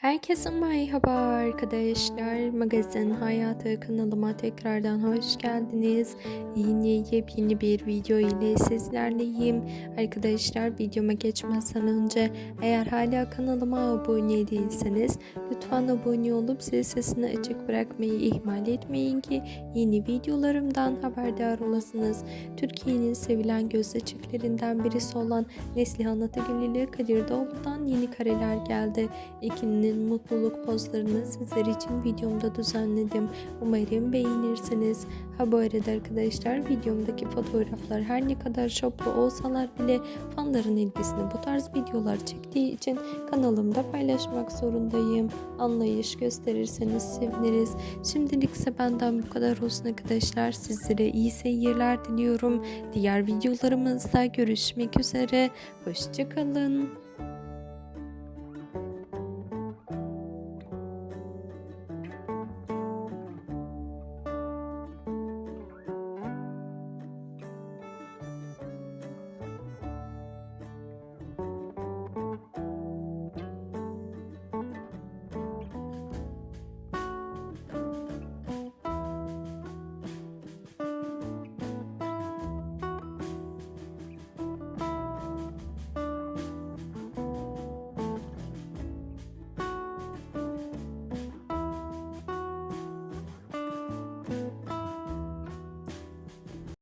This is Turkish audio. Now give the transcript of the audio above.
Herkese merhaba arkadaşlar. Magazin Hayatı kanalıma tekrardan hoş geldiniz. Yine yepyeni bir video ile sizlerleyim. Arkadaşlar videoma geçmezden önce eğer hala kanalıma abone değilseniz lütfen abone olup zil sesini açık bırakmayı ihmal etmeyin ki yeni videolarımdan haberdar olasınız. Türkiye'nin sevilen gözde çiftlerinden birisi olan Neslihan Atagül ile Kadir Doğulu'dan yeni kareler geldi. İkinin mutluluk pozlarını sizler için videomda düzenledim. Umarım beğenirsiniz. Ha bu arada arkadaşlar videomdaki fotoğraflar her ne kadar şoplu olsalar bile fanların ilgisini bu tarz videolar çektiği için kanalımda paylaşmak zorundayım. Anlayış gösterirseniz seviniriz. Şimdilik ise benden bu kadar olsun arkadaşlar. Sizlere iyi seyirler diliyorum. Diğer videolarımızda görüşmek üzere. Hoşçakalın.